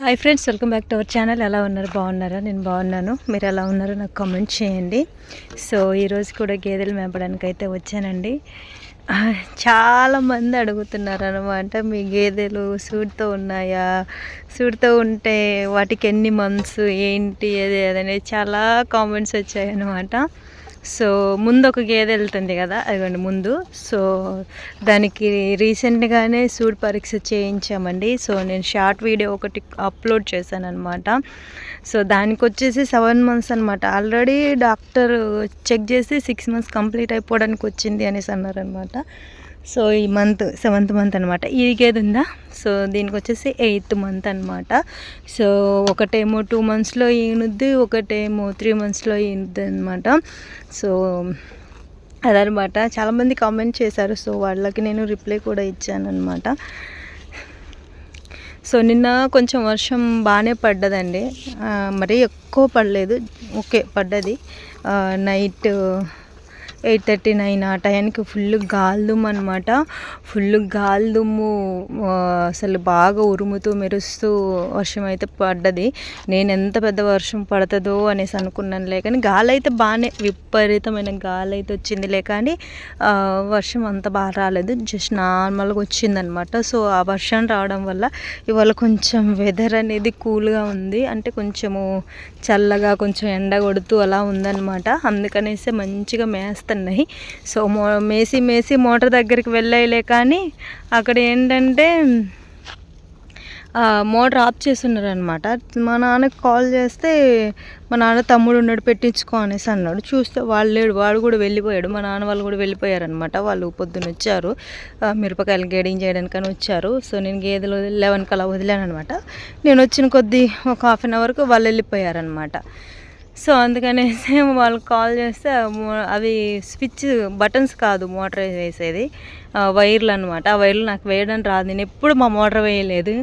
Hi friends welcome back to our channel. ఎలా ఉన్నారు? బాగున్నారా? నేను బాగున్నాను. మీరు ఎలా ఉన్నారో నాకు కామెంట్ చేయండి. సో ఈరోజు కూడా గేదెలు మేపడానికి అయితే వచ్చానండి. చాలామంది చాలా మంది అడుగుతున్నారు అనమాట మీ గేదెలు సూడితో ఉన్నాయా? సూడితో ఉంటే వాటికి ఎన్ని మంత్స్ ఏంటి అది అది అనేది చాలా కామెంట్స్ వచ్చాయి అనమాట సో ముందు ఒక గేదె వెళ్తుంది కదా అదిగోండి ముందు. సో దానికి రీసెంట్గానే సూడ్ పరీక్ష చేయించామండి. సో నేను షార్ట్ వీడియో ఒకటి అప్లోడ్ చేశాను అనమాట సో దానికి వచ్చేసి సెవెన్ మంత్స్ అనమాట ఆల్రెడీ డాక్టర్ చెక్ చేసి సిక్స్ మంత్స్ కంప్లీట్ అయిపోవడానికి వచ్చింది అనేసి అన్నారనమాట సో ఈ మంత్ సెవెంత్ మంత్ అనమాట ఈ గేదె ఉందా? సో దీనికి వచ్చేసి ఎయిత్ మంత్ అనమాట సో ఒకటేమో టూ మంత్స్లో ఈనుద్ది ఒకటేమో త్రీ మంత్స్లో ఈనుద్ది అనమాట సో అదనమాట చాలామంది కామెంట్ చేశారు. సో వాళ్ళకి నేను రిప్లై కూడా ఇచ్చాను అనమాట సో నిన్న కొంచెం వర్షం బాగానే పడ్డదండి. మరీ ఎక్కువ పడలేదు. ఓకే పడ్డది. నైట్ ఎయిట్ థర్టీ నైన్ ఆ టయానికి ఫుల్ గాలిదుమ్ము అనమాట ఫుల్ గాలిదుమ్ము అసలు బాగా ఉరుముతూ మెరుస్తూ వర్షం అయితే పడ్డది. నేను ఎంత పెద్ద వర్షం పడుతుందో అనేసి అనుకున్నానులే కానీ గాలి అయితే బాగానే విపరీతమైన గాలి అయితే వచ్చిందిలే కానీ వర్షం అంత బాగా రాలేదు. జస్ట్ నార్మల్గా వచ్చిందనమాట సో ఆ వర్షం రావడం వల్ల ఇవాళ కొంచెం వెదర్ అనేది కూల్గా ఉంది. అంటే కొంచెము చల్లగా కొంచెం ఎండ కొడుతూ అలా ఉందన్నమాట. అందుకనేసి మంచిగా మేస్త వస్తున్నాయి. సో మో మేసి మేసి మోటార్ దగ్గరికి వెళ్ళాయిలే కానీ అక్కడ ఏంటంటే మోటార్ ఆఫ్ చేస్తున్నారు అనమాట మా నాన్నకి కాల్ చేస్తే మా నాన్న తమ్ముడు ఉన్నాడు పెట్టించుకో అనేసి అన్నాడు. చూస్తే వాళ్ళు లేడు వాడు కూడా వెళ్ళిపోయాడు. మా నాన్న వాళ్ళు కూడా వెళ్ళిపోయారనమాట వాళ్ళు పొద్దున్న వచ్చారు. మిరపకాయలు గేడింగ్ చేయడానికని వచ్చారు. సో నేను గేదెలు లెవెన్కి అలా వదిలాను అనమాట నేను వచ్చిన కొద్దీ ఒక హాఫ్ అన్ అవర్కి వాళ్ళు వెళ్ళిపోయారనమాట సో అందుకనేసి వాళ్ళకి కాల్ చేస్తే మో- అవి స్విచ్ బటన్స్ కాదు మోటార్ వేసేది ఆ, వైర్లు అనమాట ఆ వైర్లు నాకు వేయడం రాదు. నేను ఎప్పుడు మా మోటార్ వేయలేదు.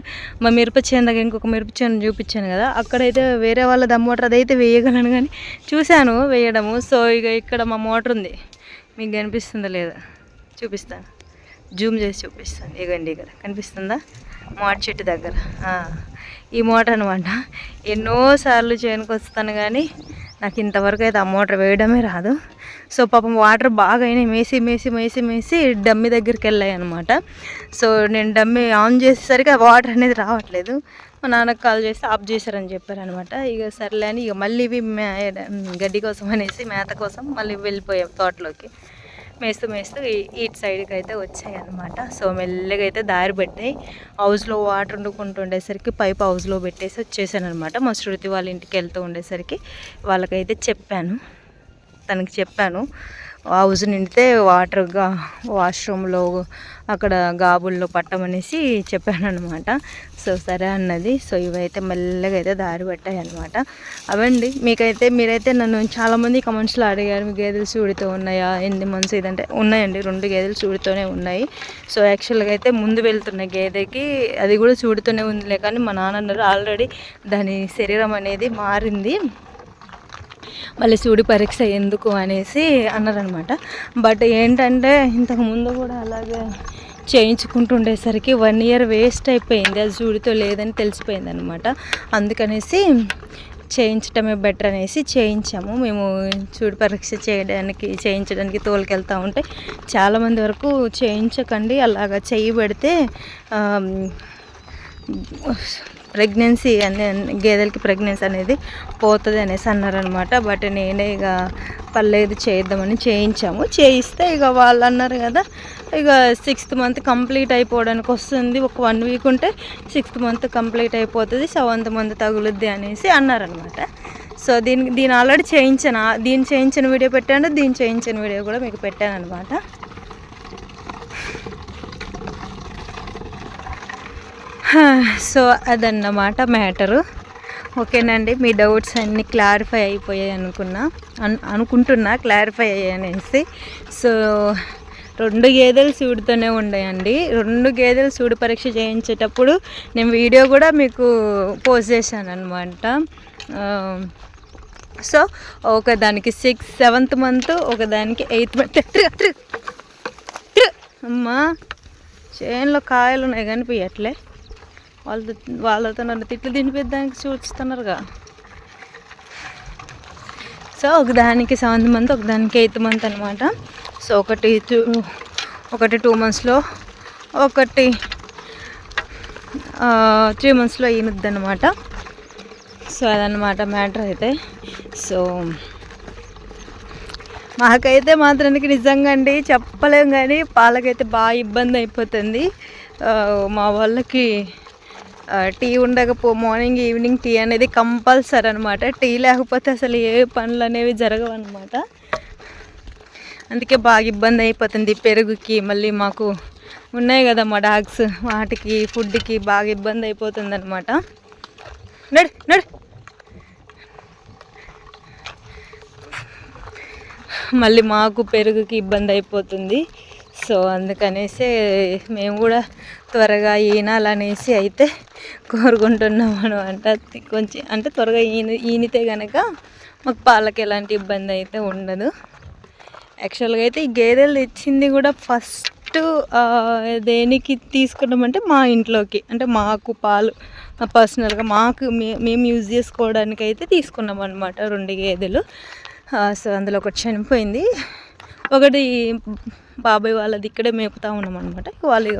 మా మిరప చేను దగ్గర ఇంకొక మిరప చేను చూపించాను కదా అక్కడైతే వేరే వాళ్ళ దమ్ మోటార్ అదైతే వేయగలను కానీ చూశాను వేయడము. సో ఇక ఇక్కడ మా మోటార్ ఉంది. మీకు కనిపిస్తుందా లేదా చూపిస్తాను. జూమ్ చేసి చూపిస్తాను. ఇగండి ఇక్కడ కనిపిస్తుందా? మోటార్ చెట్టు దగ్గర. ఈ మోటార్ అనమాట ఎన్నోసార్లు చేనుకు వస్తాను కానీ నాకు ఇంతవరకు అయితే ఆ మోటార్ వేయడమే రాదు. సో పాపం వాటర్ బాగా అయినాయి. మేసి మేసి మేసి మేసి డమ్మి దగ్గరికి వెళ్ళాయి అనమాట సో నేను డమ్మి ఆన్ చేసేసరికి ఆ వాటర్ అనేది రావట్లేదు. మా నాన్నకు కాల్ చేస్తే ఆఫ్ చేశారని చెప్పారనమాట ఇక సర్లే అని ఇక మళ్ళీ ఇవి గడ్డి కోసం అనేసి మేత కోసం మళ్ళీ వెళ్ళిపోయాం తోటలోకి. మేస్తూ మేస్తూ ఇటు సైడ్కి అయితే వచ్చాయి అనమాట సో మెల్లగా అయితే దారి పెట్టాయి. హౌస్లో వాటర్ వండుకుంటుండేసరికి పైప్ హౌస్లో పెట్టేసి వచ్చేసాను అనమాట మా శృతి వాళ్ళ ఇంటికి వెళ్తూ ఉండేసరికి వాళ్ళకైతే చెప్పాను. తనకి చెప్పాను. హౌస్ నిండితే వాటర్గా వాష్రూమ్లో అక్కడ గాబుల్లో పట్టమనేసి చెప్పాను అనమాట సో సరే అన్నది. సో ఇవైతే మెల్లగా అయితే దారి పట్టాయి అనమాట అవండి మీకైతే మీరైతే నన్ను చాలామంది కమెంట్స్లో అడిగారు మీ గేదెలు చూడితో ఉన్నాయా ఎన్ని మంత్స్ ఇదంటే ఉన్నాయండి రెండు గేదెలు చూడితోనే ఉన్నాయి. సో యాక్చువల్గా అయితే ముందు వెళ్తున్న గేదెకి అది కూడా చూడుతూనే ఉందిలే కానీ మా నాన్న ఆల్రెడీ దాని శరీరం అనేది మారింది. మళ్ళీ సూడి పరీక్ష ఎందుకు అనేసి అన్నారనమాట. బట్ ఏంటంటే ఇంతకు ముందు కూడా అలాగే చేయించుకుంటుండేసరికి వన్ ఇయర్ వేస్ట్ అయిపోయింది. అది జూడితో లేదని తెలిసిపోయింది అనమాట అందుకనేసి చేయించడమే బెటర్ అనేసి చేయించాము. మేము చూడు పరీక్ష చేయడానికి చేయించడానికి తోలుకెళ్తా ఉంటే చాలామంది వరకు చేయించకండి అలాగా చేయి పెడితే ప్రెగ్నెన్సీ అనే గేదెలకి ప్రెగ్నెన్సీ అనేది పోతుంది అనేసి అన్నారనమాట బట్ నేనే ఇక పర్లేదు చేద్దామని చేయించాము. చేయిస్తే ఇక వాళ్ళు అన్నారు కదా ఇక సిక్స్త్ మంత్ కంప్లీట్ అయిపోవడానికి వస్తుంది. ఒక వన్ వీక్ ఉంటే సిక్స్త్ మంత్ కంప్లీట్ అయిపోతుంది సెవెంత్ మంత్ తగులుద్ది అనేసి అన్నారనమాట సో దీనికి దీని ఆల్రెడీ చేయించాను దీన్ని చేయించిన వీడియో పెట్టాను దీన్ని చేయించిన వీడియో కూడా మీకు పెట్టాను అనమాట సో అదన్నమాట మ్యాటరు. ఓకేనండి మీ డౌట్స్ అన్నీ క్లారిఫై అయిపోయాయి అనుకున్నా అను అనుకుంటున్నా క్లారిఫై అయ్యాయి అనేసి సో రెండు గేదెలు సూడితోనే ఉన్నాయండి రెండు గేదెలు సూడి పరీక్ష చేయించేటప్పుడు నేను వీడియో కూడా మీకు పోస్ట్ చేశాను అనమాట సో ఒక దానికి సిక్స్ సెవెంత్ మంత్ ఒక దానికి ఎయిత్ మంత్. అమ్మా చేనులో కాయలు ఉన్నాయి కనిపించట్లే వాళ్ళతో వాళ్ళతో నన్ను తిట్లు తినిపిద్దానికి చూస్తున్నారుగా. సో ఒకదానికి సెవెంత్ మంత్ ఒకదానికి ఎయిత్ మంత్ అనమాట సో ఒకటి టూ ఒకటి టూ మంత్స్లో ఒకటి త్రీ మంత్స్లో ఈనుద్ది అనమాట సో అదనమాట మ్యాటర్ అయితే. సో మాకైతే మాత్రానికి నిజంగా అండి చెప్పలేం కానీ పాలకైతే బాగా ఇబ్బంది అయిపోతుంది. మా వాళ్ళకి టీ ఉండకపో మార్నింగ్ ఈవినింగ్ టీ అనేది కంపల్సరీ అనమాట టీ లేకపోతే అసలు ఏ పనులు అనేవి జరగవు అనమాట అందుకే బాగా ఇబ్బంది అయిపోతుంది పెరుగుకి మళ్ళీ మాకు ఉన్నాయి కదా మా డాగ్స్ వాటికి ఫుడ్కి బాగా ఇబ్బంది అయిపోతుంది అనమాట నడు నడు. మళ్ళీ మాకు పెరుగుకి ఇబ్బంది అయిపోతుంది. సో అందుకనేసి మేము కూడా త్వరగా ఈనాలనేసి అయితే కోరుకుంటున్నాం అనమాట కొంచెం అంటే త్వరగా ఈన ఈనితే కనుక మాకు పాలకి ఎలాంటి ఇబ్బంది అయితే ఉండదు. యాక్చువల్గా అయితే ఈ గేదెలు తెచ్చింది కూడా ఫస్ట్ దేనికి తీసుకున్నామంటే మా ఇంట్లోకి అంటే మాకు పాలు పర్సనల్గా మాకు మేము యూజ్ చేసుకోవడానికి అయితే తీసుకున్నాం అనమాట రెండు గేదెలు. సో అందులో ఒకటి చనిపోయింది. ఒకటి బాబాయ్ వాళ్ళది ఇక్కడే మేపుతా ఉన్నాం అనమాట వాళ్ళు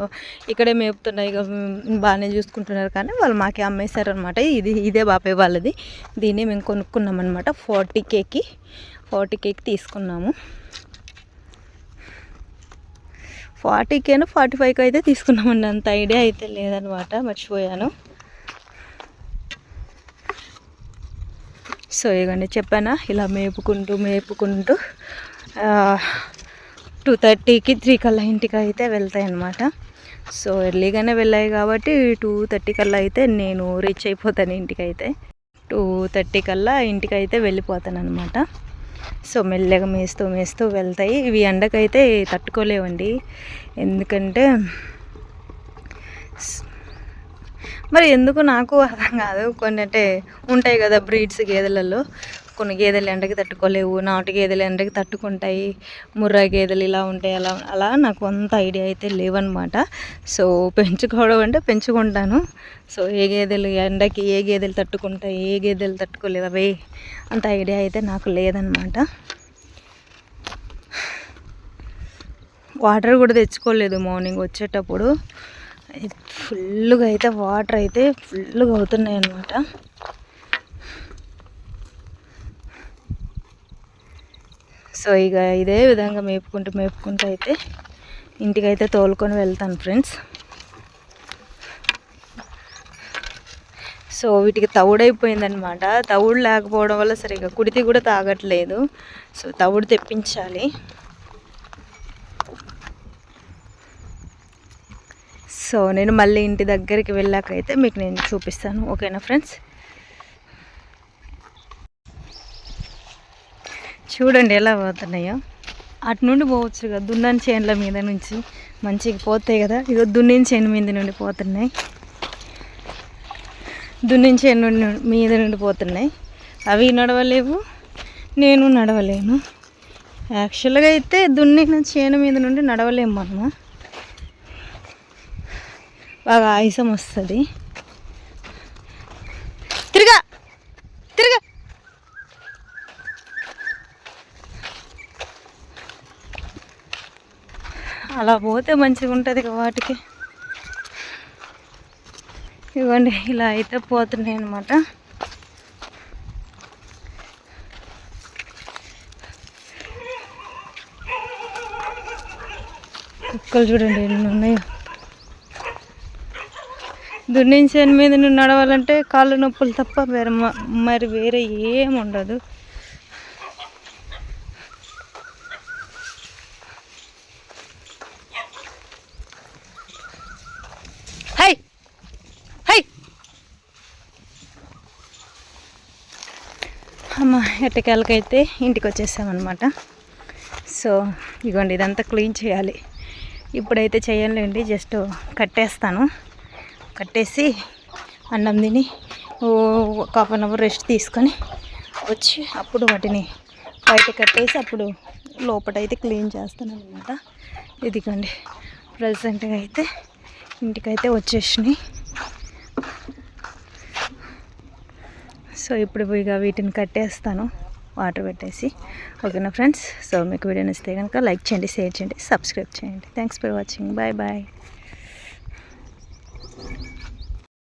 ఇక్కడే మేపుతున్నాయి ఇక బాగానే చూసుకుంటున్నారు కానీ వాళ్ళు మాకే అమ్మేశారు అనమాట ఇది ఇదే బాబాయ్ వాళ్ళది. దీన్ని మేము కొనుక్కున్నాం అనమాట ఫార్టీ కేకి ఫార్టీ కేక్ తీసుకున్నాము. ఫార్టీకేను ఫార్టీ ఫైవ్కి అయితే తీసుకున్నామండి అంత ఐడియా అయితే లేదనమాట మర్చిపోయాను. సో ఇవ్వండి చెప్పానా? ఇలా మేపుకుంటూ మేపుకుంటూ టూ థర్టీకి త్రీ కల్లా ఇంటికి అయితే వెళ్తాయి అన్నమాట సో ఎర్లీగానే వెళ్ళాయి కాబట్టి టూ థర్టీ కల్లా అయితే నేను రీచ్ అయిపోతాను ఇంటికి అయితే టూ థర్టీ కల్లా ఇంటికి అయితే వెళ్ళిపోతాను అనమాట సో మెల్లగా మేస్తూ మేస్తూ వెళ్తాయి. ఇవి ఎండకైతే తట్టుకోలేవండి. ఎందుకంటే మరి ఎందుకు నాకు అర్థం కాదు. కొన్ని అంటే ఉంటాయి కదా బ్రీడ్స్ గేదెలలో. కొన్ని గేదెలు ఎండకి తట్టుకోలేవు నాటు గేదెలు ఎండకి తట్టుకుంటాయి ముర్రా గేదెలు ఇలా ఉంటాయి అలా అలా నాకు అంత ఐడియా అయితే లేవన్నమాట. సో పెంచుకోవడం అంటే పెంచుకుంటాను. సో ఏ గేదెలు ఎండకి ఏ గేదెలు తట్టుకుంటాయి ఏ గేదెలు తట్టుకోలేవు అవే అంత ఐడియా అయితే నాకు లేదనమాట వాటర్ కూడా తెచ్చుకోలేదు మార్నింగ్ వచ్చేటప్పుడు. ఫుల్గా అయితే వాటర్ అయితే ఫుల్గా అవుతున్నాయి అన్నమాట సో ఇక ఇదే విధంగా మేపుకుంటూ మేపుకుంటూ అయితే ఇంటికైతే తోలుకొని వెళ్తాను ఫ్రెండ్స్. సో వీటికి తవుడైపోయిందనమాట తవుడు లేకపోవడం వల్ల సరిగా కుడితి కూడా తాగట్లేదు. సో తవుడు తెప్పించాలి. సో నేను మళ్ళీ ఇంటి దగ్గరికి వెళ్ళాకైతే మీకు నేను చూపిస్తాను. ఓకేనా ఫ్రెండ్స్? చూడండి ఎలా పోతున్నాయో. అటు నుండి పోవచ్చు కదా దున్నని చేనుల మీద నుంచి. మంచిగా పోతాయి కదా. ఇదో దున్నిన చేను మీద నుండి పోతున్నాయి. దున్నిన చేను నుండి మీద నుండి పోతున్నాయి. అవి నడవలేవు నేను నడవలేను. యాక్చువల్గా అయితే దున్నిన చేను మీద నుండి నడవలేము మనం. బాగా ఆయుసం వస్తుంది. తిరగా! తిరగా! అలా పోతే మంచిగా ఉంటుంది వాటికి. ఇవ్వండి ఇలా అయితే పోతున్నాయి అనమాట కుక్కలు చూడండి ఎన్ని ఉన్నాయో. దున్నించేని మీద నువ్వు నడవాలంటే కాళ్ళు నొప్పులు తప్ప వేరే మ- మరి వేరే ఏం ఉండదు. అమ్మ ఎట్టకాలకైతే ఇంటికి వచ్చేసామన్నమాట సో ఇగోండి ఇదంతా క్లీన్ చేయాలి. ఇప్పుడైతే చేయలేండి జస్ట్ కట్టేస్తాను. కట్టేసి అన్నం తిని ఓ ఒక హాఫ్ అన్ అవర్ రెస్ట్ తీసుకొని వచ్చి అప్పుడు వాటిని బయట కట్టేసి అప్పుడు లోపటైతే క్లీన్ చేస్తాను అనమాట ఇదిగోండి ప్రజెంట్గా అయితే ఇంటికైతే వచ్చేసినాయి. సో ఇప్పుడు ఇక వీటిని కట్టేస్తాను వాటర్ పెట్టేసి. ఓకేనా ఫ్రెండ్స్? సో మీకు వీడియో నచ్చితే కనుక లైక్ చేయండి షేర్ చేయండి సబ్స్క్రైబ్ చేయండి. Thanks for watching bye bye